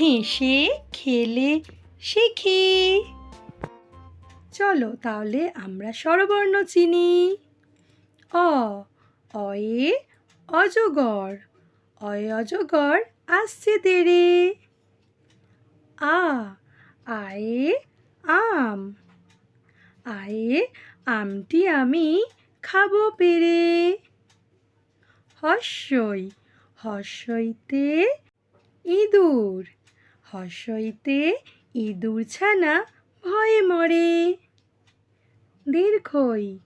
হেসে, খেলে, শিখি। চলো তাহলে আমরা স্বরবর্ণ চিনি। অ, অয়ে, অজগর। অয়ে অজগর আসছে তেরে। আ, আয়ে, আম। আয়ে, আমটি আমি খাব পেরে। হর্ষই হর্ষইতে ইঁদুর। হর্ষইতে ইঁদুর ছানা ভয়ে মরে। দীর্ঘই,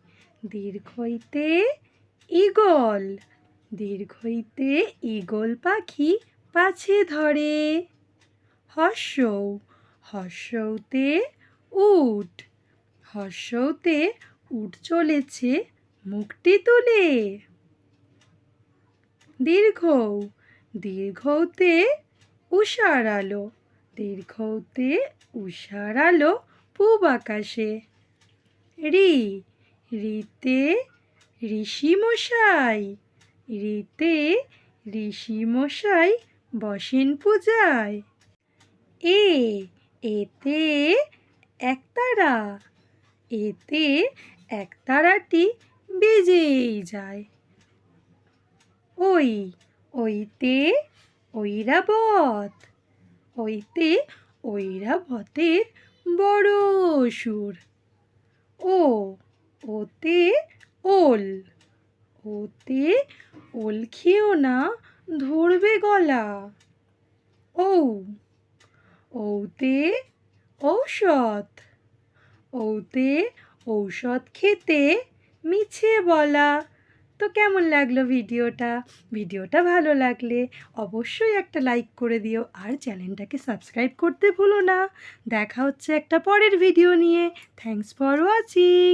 দীর্ঘইতে ঈগল দীর্ঘইতে ঈগল পাখি পাছে ধরে। হর্ষৌ হর্ষৌতে উট হর্ষৌতে উট চলেছে মুখটি তুলে। দীর্ঘ দীর্ঘতে উষার আলো, দীর্ঘতে উষার আলো পূব আকাশে। রি, রিতে ঋষি মশাই, রিতে ঋষি মশাই বসেন পূজায়। এ, এতে একতারা, এতে একতারাটি বেজেই যায়। ওই, ওইতে ঐরাবত। ওইতে ঐরাবতের বড় সুর। ও, ওতে ওল। ওতে ওল খেও না, ধরবে গলা। ও ওতে ঔষধ। ওতে ঔষধ খেতে মিছে বলা। তো কেমন লাগল ভিডিওটা? ভিডিওটা ভালো লাগলে অবশ্যই একটা লাইক করে দিও আর চ্যানেলটাকে সাবস্ক্রাইব করতে ভুলো না। দেখা হচ্ছে একটা পরের ভিডিও নিয়ে। Thanks for watching